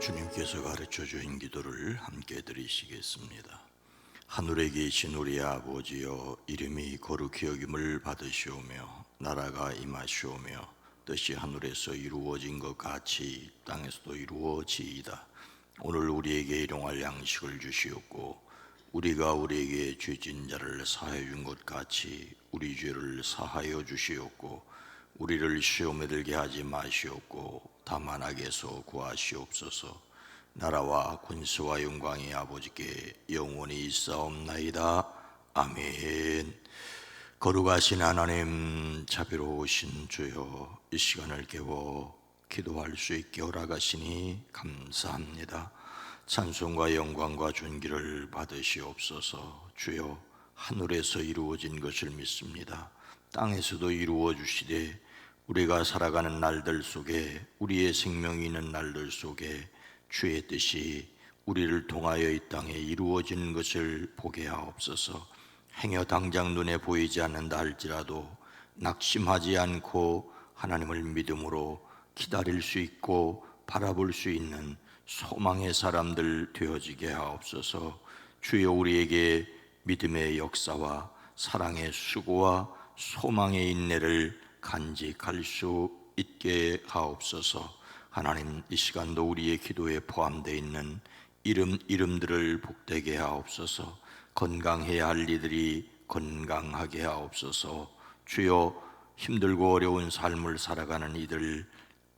주님께서 가르쳐 주신 기도를 함께 드리시겠습니다. 하늘에 계신 우리 아버지여 이름이 거룩히 여김을 받으시오며 나라가 임하시오며 뜻이 하늘에서 이루어진 것 같이 땅에서도 이루어지이다. 오늘 우리에게 일용할 양식을 주시옵고 우리가 우리에게 죄진 자를 사하여 준것 같이 우리 죄를 사하여 주시옵고 우리를 시험에 들게 하지 마시옵고 다만 악에서 구하시옵소서. 나라와 군수와 영광이 아버지께 영원히 있사옵나이다. 아멘. 거룩하신 하나님 자비로우신 주여 이 시간을 깨워 기도할 수 있게 허락하시니 감사합니다. 찬송과 영광과 존귀를 받으시옵소서. 주여 하늘에서 이루어진 것을 믿습니다. 땅에서도 이루어 주시되 우리가 살아가는 날들 속에 우리의 생명이 있는 날들 속에 주의 뜻이 우리를 통하여 이 땅에 이루어지는 것을 보게 하옵소서. 행여 당장 눈에 보이지 않는다 할지라도 낙심하지 않고 하나님을 믿음으로 기다릴 수 있고 바라볼 수 있는 소망의 사람들 되어지게 하옵소서. 주여 우리에게 믿음의 역사와 사랑의 수고와 소망의 인내를 간직할 수 있게 하옵소서. 하나님 이 시간도 우리의 기도에 포함되어 있는 이름 이름들을 복되게 하옵소서. 건강해야 할 이들이 건강하게 하옵소서. 주여 힘들고 어려운 삶을 살아가는 이들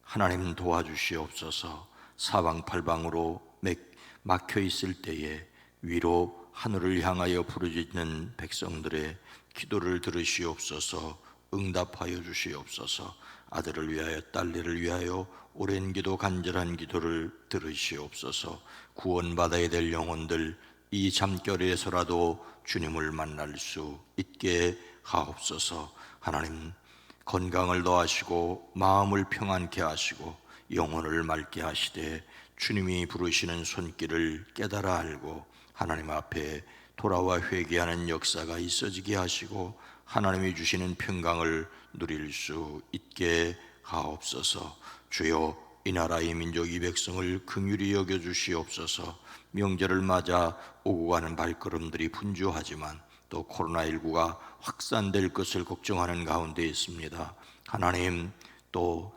하나님 도와주시옵소서. 사방팔방으로 맥- 막혀 있을 때에 위로 하늘을 향하여 부르짖는 백성들의 기도를 들으시옵소서. 응답하여 주시옵소서. 아들을 위하여 딸들을 위하여 오랜 기도 간절한 기도를 들으시옵소서. 구원받아야 될 영혼들 이 잠결에서라도 주님을 만날 수 있게 하옵소서. 하나님 건강을 더하시고 마음을 평안케 하시고 영혼을 맑게 하시되 주님이 부르시는 손길을 깨달아 알고 하나님 앞에 돌아와 회개하는 역사가 있어지게 하시고 하나님이 주시는 평강을 누릴 수 있게 하옵소서. 주여 이 나라의 민족 이 백성을 긍휼히 여겨 주시옵소서. 명절을 맞아 오고 가는 발걸음들이 분주하지만 또 코로나19가 확산될 것을 걱정하는 가운데 있습니다. 하나님 또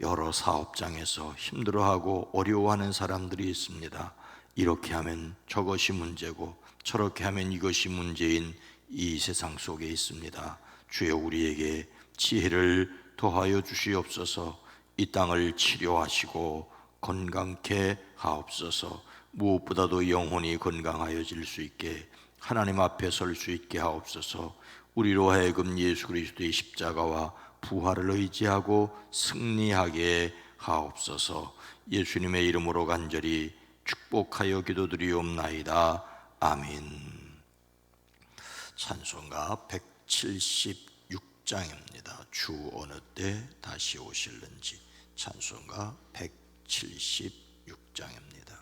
여러 사업장에서 힘들어하고 어려워하는 사람들이 있습니다. 이렇게 하면 저것이 문제고 저렇게 하면 이것이 문제인 이 세상 속에 있습니다. 주여 우리에게 지혜를 더하여 주시옵소서. 이 땅을 치료하시고 건강케 하옵소서. 무엇보다도 영혼이 건강하여질 수 있게 하나님 앞에 설 수 있게 하옵소서. 우리로 하여금 예수 그리스도의 십자가와 부활을 의지하고 승리하게 하옵소서. 예수님의 이름으로 간절히 축복하여 기도드리옵나이다. 아멘. 찬송가 176장입니다. 주 어느 때 다시 오실는지 찬송가 176장입니다.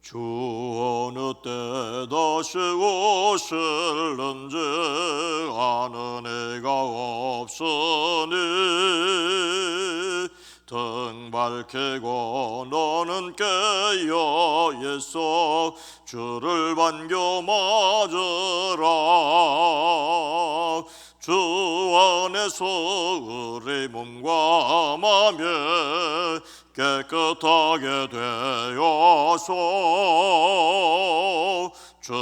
주 어느 때 다시 오실는지 아는 애가 없으니 등 밝히고 너는 깨어 있어 주를 반겨 맞으라. 주 안에서 우리 몸과 맘에 깨끗하게 되어서 주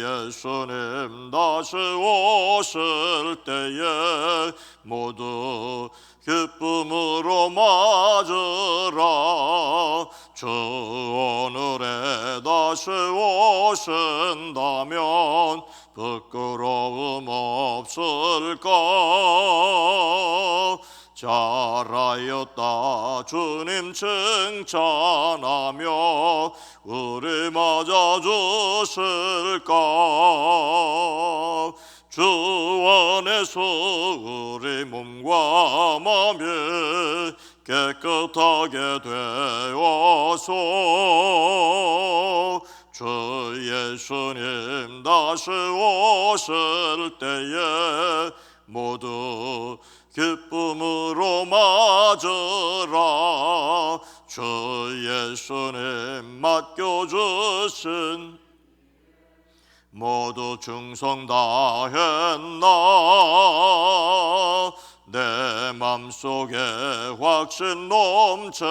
예수님 다시 오실 때에 모두 기쁨 하였다. 주님 칭찬하며 우리 맞아 주실까? 주 안에서 우리 몸과 마음이 깨끗하게 되어서 주 예수님 다시 오실 때에 모두 기쁨으로 맞으라. 주주 예수님 맡겨주신 모두 충성 다했나? 내 맘속에 확신 넘칠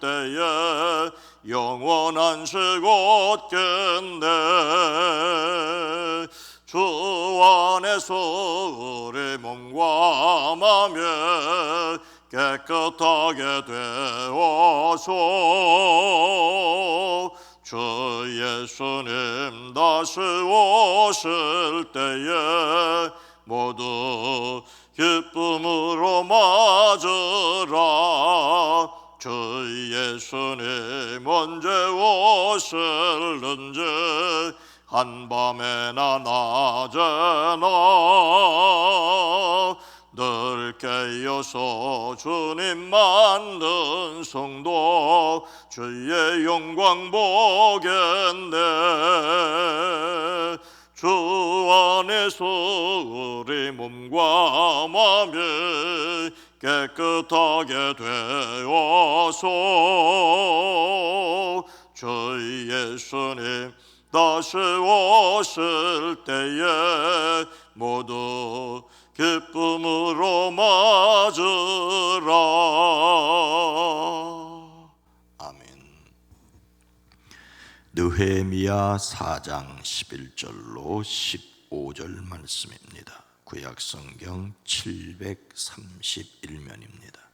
때에 영원한 식 얻겠네 주 안에서 우리 몸과 맘에 깨끗하게 되어서 주 예수님 다시 오실 때에 모두 기쁨으로 맞으라. 주 예수님 언제 오실는지 한밤에나 낮에나 늘 깨어서 주님 만든 성도 주의 영광 보겠네. 주 안에서 우리 몸과 마음이 깨끗하게 되어서 주 예수님 다시 오실 때에 모두 기쁨으로 맞으라 아멘. 느헤미야 4장 11절로 15절 말씀입니다. 구약 성경 731면입니다.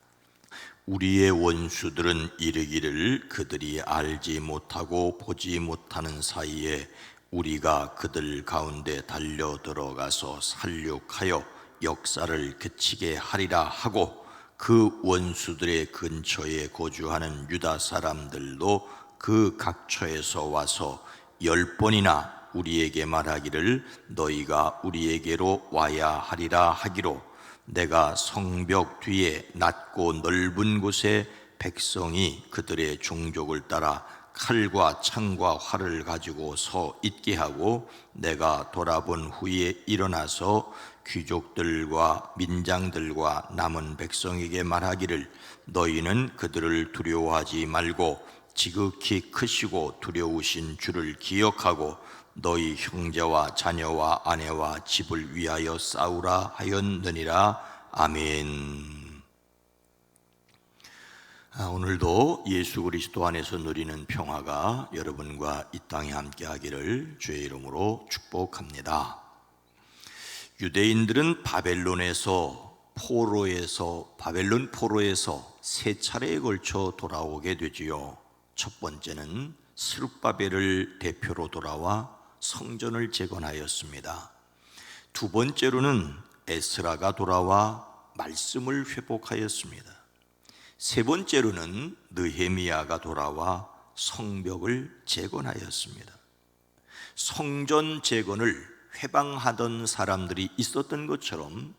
우리의 원수들은 이르기를 그들이 알지 못하고 보지 못하는 사이에 우리가 그들 가운데 달려 들어가서 살육하여 역사를 그치게 하리라 하고 그 원수들의 근처에 거주하는 유다 사람들도 그 각처에서 와서 열 번이나 우리에게 말하기를 너희가 우리에게로 와야 하리라 하기로 내가 성벽 뒤에 낮고 넓은 곳에 백성이 그들의 종족을 따라 칼과 창과 활을 가지고 서 있게 하고 내가 돌아본 후에 일어나서 귀족들과 민장들과 남은 백성에게 말하기를 너희는 그들을 두려워하지 말고 지극히 크시고 두려우신 주를 기억하고 너희 형제와 자녀와 아내와 집을 위하여 싸우라 하였느니라 아멘. 아, 오늘도 예수 그리스도 안에서 누리는 평화가 여러분과 이 땅에 함께하기를 주의 이름으로 축복합니다. 유대인들은 바벨론에서 포로에서 바벨론 포로에서 세 차례에 걸쳐 돌아오게 되지요. 첫 번째는 스룹바벨을 대표로 돌아와 성전을 재건하였습니다. 두 번째로는 에스라가 돌아와 말씀을 회복하였습니다. 세 번째로는 느헤미야가 돌아와 성벽을 재건하였습니다. 성전 재건을 회방하던 사람들이 있었던 것처럼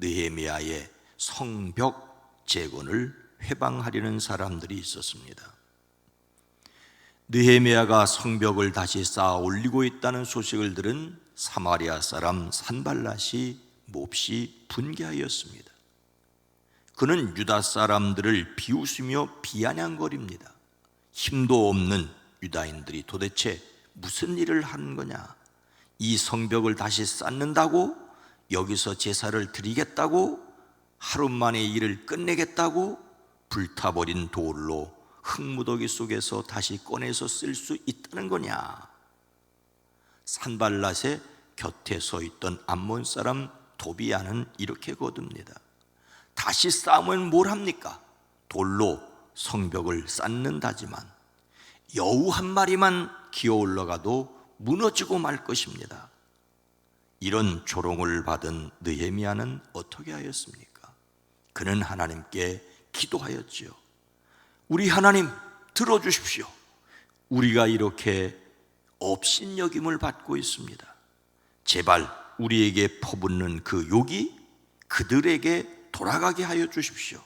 느헤미야의 성벽 재건을 회방하려는 사람들이 있었습니다. 느헤미야가 성벽을 다시 쌓아 올리고 있다는 소식을 들은 사마리아 사람 산발랏이 몹시 분개하였습니다. 그는 유다 사람들을 비웃으며 비아냥거립니다. 힘도 없는 유다인들이 도대체 무슨 일을 하는 거냐? 이 성벽을 다시 쌓는다고 여기서 제사를 드리겠다고 하루 만에 일을 끝내겠다고 불타버린 돌로 흙무더기 속에서 다시 꺼내서 쓸 수 있다는 거냐? 산발랏의 곁에 서 있던 암몬 사람 도비아는 이렇게 거둡니다. 다시 싸우면 뭘 합니까? 돌로 성벽을 쌓는다지만 여우 한 마리만 기어 올라가도 무너지고 말 것입니다. 이런 조롱을 받은 느헤미야는 어떻게 하였습니까? 그는 하나님께 기도하였지요. 우리 하나님 들어주십시오. 우리가 이렇게 업신여김을 받고 있습니다. 제발 우리에게 퍼붓는 그 욕이 그들에게 돌아가게 하여 주십시오.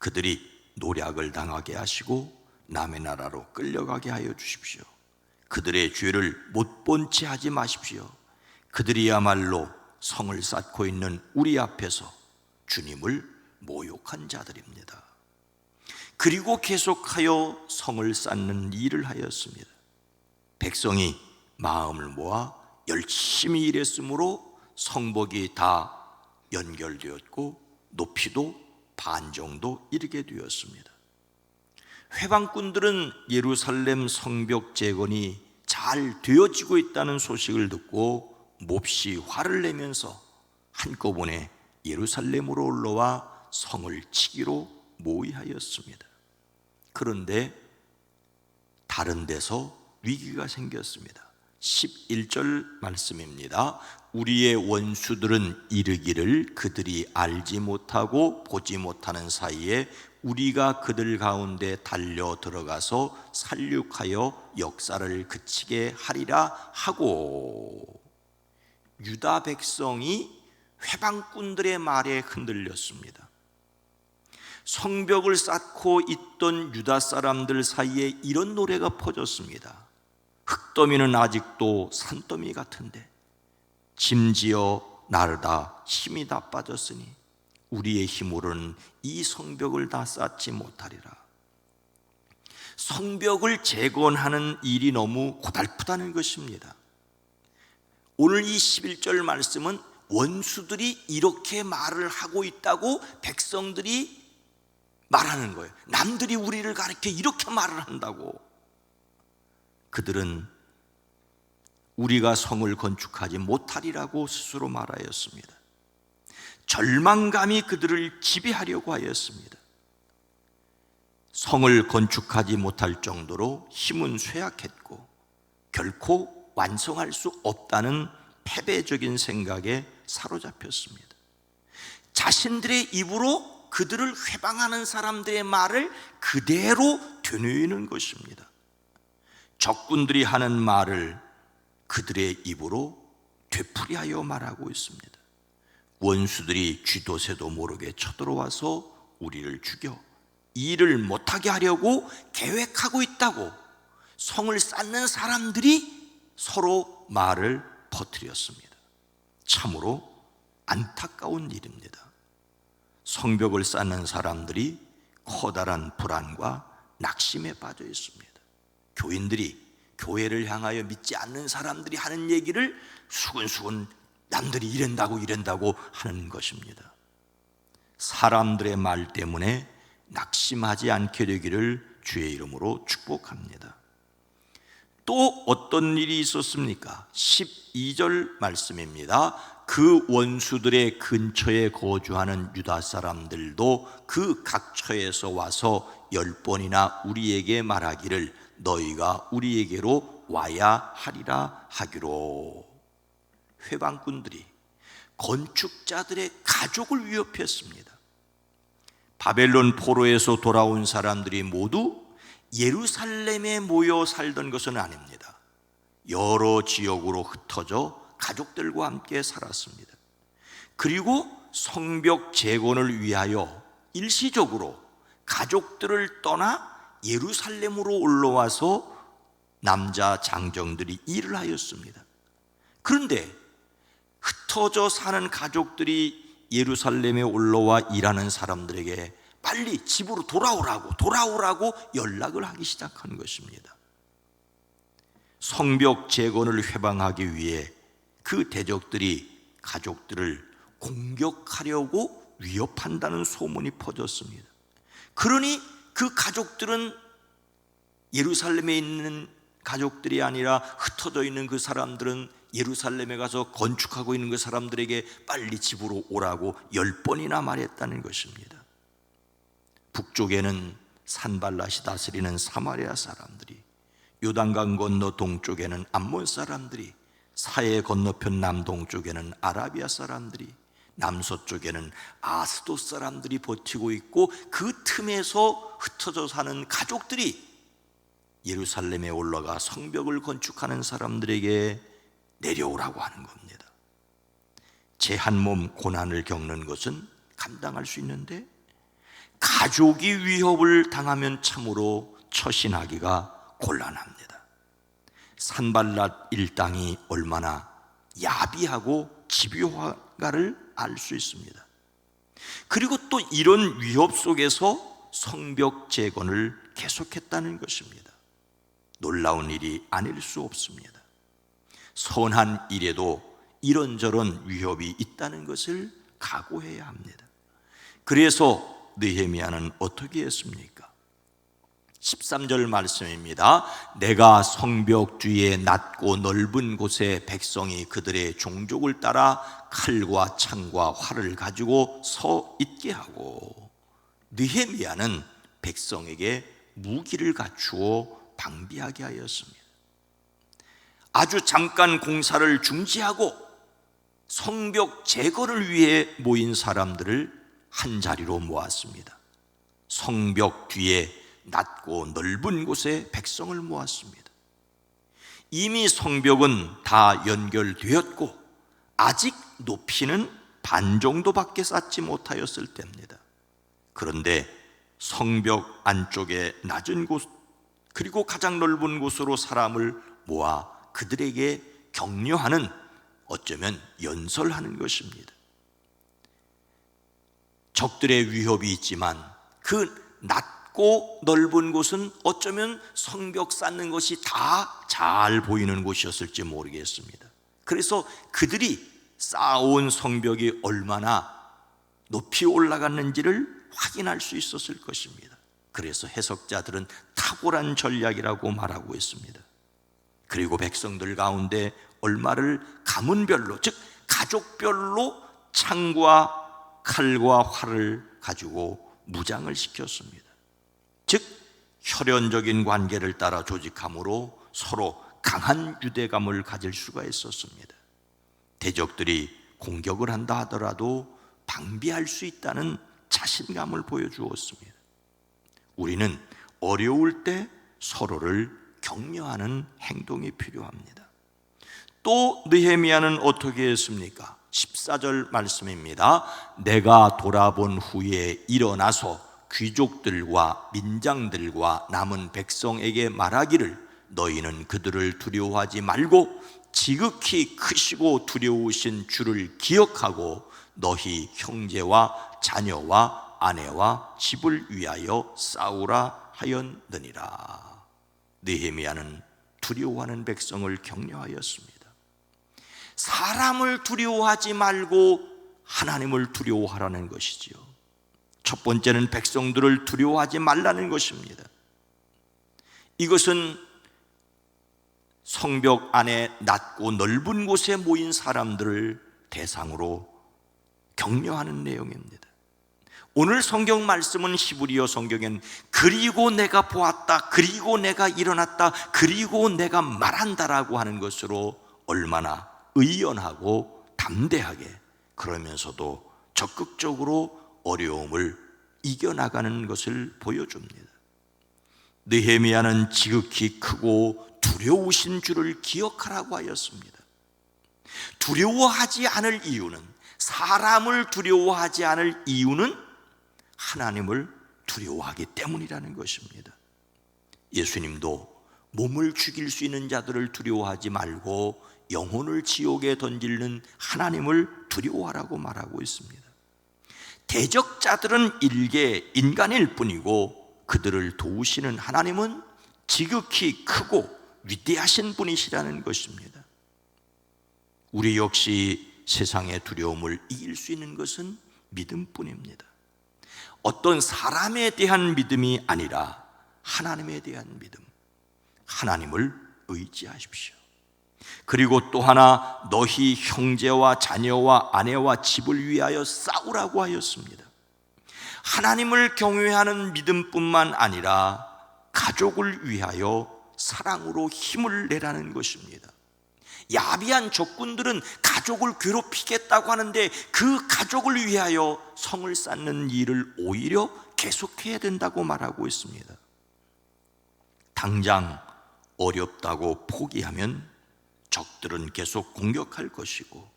그들이 노략을 당하게 하시고 남의 나라로 끌려가게 하여 주십시오. 그들의 죄를 못 본 채 하지 마십시오. 그들이야말로 성을 쌓고 있는 우리 앞에서 주님을 모욕한 자들입니다. 그리고 계속하여 성을 쌓는 일을 하였습니다. 백성이 마음을 모아 열심히 일했으므로 성벽이 다 연결되었고 높이도 반 정도 이르게 되었습니다. 회방꾼들은 예루살렘 성벽 재건이 잘 되어지고 있다는 소식을 듣고 몹시 화를 내면서 한꺼번에 예루살렘으로 올라와 성을 치기로 모의하였습니다. 그런데 다른 데서 위기가 생겼습니다. 11절 말씀입니다. 우리의 원수들은 이르기를 그들이 알지 못하고 보지 못하는 사이에 우리가 그들 가운데 달려 들어가서 살육하여 역사를 그치게 하리라 하고 유다 백성이 회방꾼들의 말에 흔들렸습니다. 성벽을 쌓고 있던 유다 사람들 사이에 이런 노래가 퍼졌습니다. 흙더미는 아직도 산더미 같은데 짐지어 나르다 힘이 다 빠졌으니 우리의 힘으로는 이 성벽을 다 쌓지 못하리라. 성벽을 재건하는 일이 너무 고달프다는 것입니다. 오늘 이 11절 말씀은 원수들이 이렇게 말을 하고 있다고 백성들이 말하는 거예요. 남들이 우리를 가르쳐 이렇게 말을 한다고. 그들은 우리가 성을 건축하지 못하리라고 스스로 말하였습니다. 절망감이 그들을 지배하려고 하였습니다. 성을 건축하지 못할 정도로 힘은 쇠약했고 결코 완성할 수 없다는 패배적인 생각에 사로잡혔습니다. 자신들의 입으로 그들을 회방하는 사람들의 말을 그대로 되뇌이는 것입니다. 적군들이 하는 말을 그들의 입으로 되풀이하여 말하고 있습니다. 원수들이 쥐도새도 모르게 쳐들어와서 우리를 죽여 일을 못하게 하려고 계획하고 있다고 성을 쌓는 사람들이 서로 말을 퍼뜨렸습니다. 참으로 안타까운 일입니다. 성벽을 쌓는 사람들이 커다란 불안과 낙심에 빠져 있습니다. 교인들이 교회를 향하여 믿지 않는 사람들이 하는 얘기를 수근수근 남들이 이런다고 이런다고 하는 것입니다. 사람들의 말 때문에 낙심하지 않게 되기를 주의 이름으로 축복합니다. 또 어떤 일이 있었습니까? 12절 말씀입니다. 그 원수들의 근처에 거주하는 유다 사람들도 그 각처에서 와서 열 번이나 우리에게 말하기를 너희가 우리에게로 와야 하리라 하기로 회방꾼들이 건축자들의 가족을 위협했습니다. 바벨론 포로에서 돌아온 사람들이 모두 예루살렘에 모여 살던 것은 아닙니다. 여러 지역으로 흩어져 가족들과 함께 살았습니다. 그리고 성벽 재건을 위하여 일시적으로 가족들을 떠나 예루살렘으로 올라와서 남자 장정들이 일을 하였습니다. 그런데 흩어져 사는 가족들이 예루살렘에 올라와 일하는 사람들에게 빨리 집으로 돌아오라고 돌아오라고 연락을 하기 시작한 것입니다. 성벽 재건을 회방하기 위해 그 대적들이 가족들을 공격하려고 위협한다는 소문이 퍼졌습니다. 그러니 그 가족들은 예루살렘에 있는 가족들이 아니라 흩어져 있는 그 사람들은 예루살렘에 가서 건축하고 있는 그 사람들에게 빨리 집으로 오라고 열 번이나 말했다는 것입니다. 북쪽에는 산발라시 다스리는 사마리아 사람들이 요단강 건너 동쪽에는 암몬 사람들이 사해 건너편 남동쪽에는 아라비아 사람들이 남서쪽에는 아스도 사람들이 버티고 있고 그 틈에서 흩어져 사는 가족들이 예루살렘에 올라가 성벽을 건축하는 사람들에게 내려오라고 하는 겁니다. 제 한 몸 고난을 겪는 것은 감당할 수 있는데 가족이 위협을 당하면 참으로 처신하기가 곤란합니다. 산발랏 일당이 얼마나 야비하고 집요한가를 알 수 있습니다. 그리고 또 이런 위협 속에서 성벽 재건을 계속했다는 것입니다. 놀라운 일이 아닐 수 없습니다. 선한 일에도 이런저런 위협이 있다는 것을 각오해야 합니다. 그래서 느헤미야는 어떻게 했습니까? 13절 말씀입니다. 내가 성벽 뒤에 낮고 넓은 곳에 백성이 그들의 종족을 따라 칼과 창과 활을 가지고 서 있게 하고 느헤미야는 백성에게 무기를 갖추어 방비하게 하였습니다. 아주 잠깐 공사를 중지하고 성벽 제거를 위해 모인 사람들을 한 자리로 모았습니다. 성벽 뒤에 낮고 넓은 곳에 백성을 모았습니다. 이미 성벽은 다 연결되었고 아직 높이는 반 정도밖에 쌓지 못하였을 때입니다. 그런데 성벽 안쪽에 낮은 곳 그리고 가장 넓은 곳으로 사람을 모아 그들에게 격려하는 어쩌면 연설하는 것입니다. 적들의 위협이 있지만 그 낮 고 넓은 곳은 어쩌면 성벽 쌓는 것이 다 잘 보이는 곳이었을지 모르겠습니다. 그래서 그들이 쌓아온 성벽이 얼마나 높이 올라갔는지를 확인할 수 있었을 것입니다. 그래서 해석자들은 탁월한 전략이라고 말하고 있습니다. 그리고 백성들 가운데 얼마를 가문별로 즉 가족별로 창과 칼과 활을 가지고 무장을 시켰습니다. 즉 혈연적인 관계를 따라 조직함으로 서로 강한 유대감을 가질 수가 있었습니다. 대적들이 공격을 한다 하더라도 방비할 수 있다는 자신감을 보여주었습니다. 우리는 어려울 때 서로를 격려하는 행동이 필요합니다. 또 느헤미야는 어떻게 했습니까? 14절 말씀입니다. 내가 돌아본 후에 일어나서 귀족들과 민장들과 남은 백성에게 말하기를 너희는 그들을 두려워하지 말고 지극히 크시고 두려우신 주를 기억하고 너희 형제와 자녀와 아내와 집을 위하여 싸우라 하였느니라. 느헤미야는 두려워하는 백성을 격려하였습니다. 사람을 두려워하지 말고 하나님을 두려워하라는 것이지요. 첫 번째는 백성들을 두려워하지 말라는 것입니다. 이것은 성벽 안에 낮고 넓은 곳에 모인 사람들을 대상으로 격려하는 내용입니다. 오늘 성경 말씀은 히브리어 성경엔 그리고 내가 보았다, 그리고 내가 일어났다, 그리고 내가 말한다라고 하는 것으로 얼마나 의연하고 담대하게 그러면서도 적극적으로 어려움을 이겨나가는 것을 보여줍니다. 느헤미야는 지극히 크고 두려우신 주를 기억하라고 하였습니다. 두려워하지 않을 이유는 사람을 두려워하지 않을 이유는 하나님을 두려워하기 때문이라는 것입니다. 예수님도 몸을 죽일 수 있는 자들을 두려워하지 말고 영혼을 지옥에 던지는 하나님을 두려워하라고 말하고 있습니다. 대적자들은 일개 인간일 뿐이고 그들을 도우시는 하나님은 지극히 크고 위대하신 분이시라는 것입니다. 우리 역시 세상의 두려움을 이길 수 있는 것은 믿음뿐입니다. 어떤 사람에 대한 믿음이 아니라 하나님에 대한 믿음. 하나님을 의지하십시오. 그리고 또 하나 너희 형제와 자녀와 아내와 집을 위하여 싸우라고 하였습니다. 하나님을 경외하는 믿음뿐만 아니라 가족을 위하여 사랑으로 힘을 내라는 것입니다. 야비한 적군들은 가족을 괴롭히겠다고 하는데 그 가족을 위하여 성을 쌓는 일을 오히려 계속해야 된다고 말하고 있습니다. 당장 어렵다고 포기하면 적들은 계속 공격할 것이고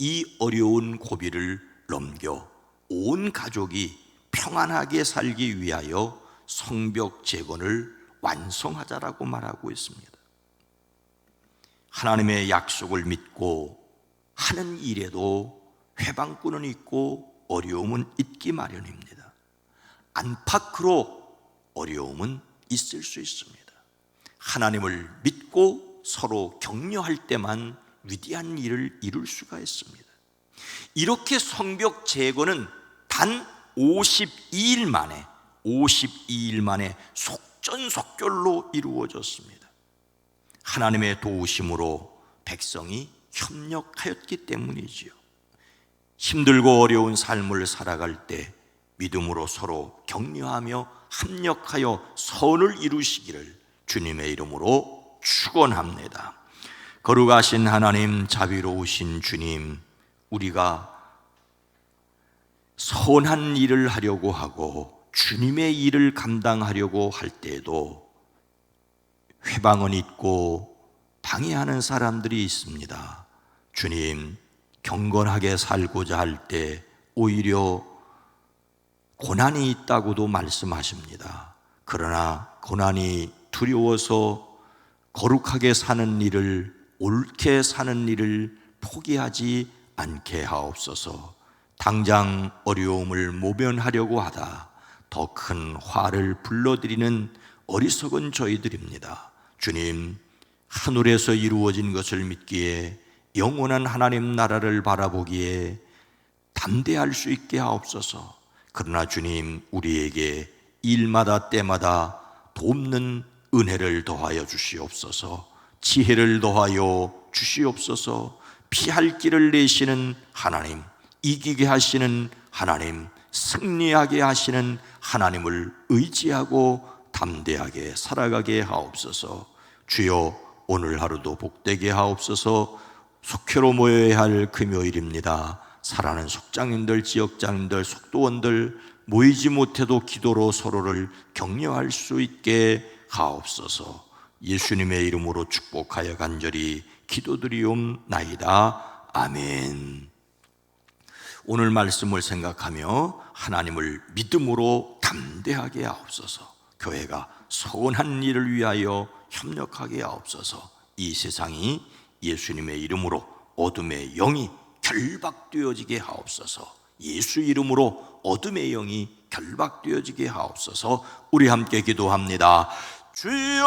이 어려운 고비를 넘겨 온 가족이 평안하게 살기 위하여 성벽 재건을 완성하자라고 말하고 있습니다. 하나님의 약속을 믿고 하는 일에도 회방꾼은 있고 어려움은 있기 마련입니다. 안팎으로 어려움은 있을 수 있습니다. 하나님을 믿고 서로 격려할 때만 위대한 일을 이룰 수가 있습니다. 이렇게 성벽 제거는 단 52일 만에 52일 만에 속전속결로 이루어졌습니다. 하나님의 도우심으로 백성이 협력하였기 때문이지요. 힘들고 어려운 삶을 살아갈 때 믿음으로 서로 격려하며 합력하여 선을 이루시기를 주님의 이름으로 축원합니다. 거룩하신 하나님, 자비로우신 주님, 우리가 선한 일을 하려고 하고 주님의 일을 감당하려고 할 때에도 회방은 있고 방해하는 사람들이 있습니다. 주님, 경건하게 살고자 할 때 오히려 고난이 있다고도 말씀하십니다. 그러나 고난이 두려워서 거룩하게 사는 일을 옳게 사는 일을 포기하지 않게 하옵소서. 당장 어려움을 모면하려고 하다 더 큰 화를 불러들이는 어리석은 저희들입니다. 주님, 하늘에서 이루어진 것을 믿기에 영원한 하나님 나라를 바라보기에 담대할 수 있게 하옵소서. 그러나 주님, 우리에게 일마다 때마다 돕는 은혜를 더하여 주시옵소서. 지혜를 더하여 주시옵소서. 피할 길을 내시는 하나님, 이기게 하시는 하나님, 승리하게 하시는 하나님을 의지하고 담대하게 살아가게 하옵소서. 주여 오늘 하루도 복되게 하옵소서. 속회로 모여야 할 금요일입니다. 사랑하는 속장님들, 지역장님들, 속도원들 모이지 못해도 기도로 서로를 격려할 수 있게 하옵소서. 예수님의 이름으로 축복하여 간절히 기도드리옵나이다. 아멘. 오늘 말씀을 생각하며 하나님을 믿음으로 담대하게 하옵소서. 교회가 선한 일을 위하여 협력하게 하옵소서. 이 세상이 예수님의 이름으로 어둠의 영이 결박되어지게 하옵소서. 예수 이름으로 어둠의 영이 결박되어지게 하옵소서. 우리 함께 기도합니다. 주여!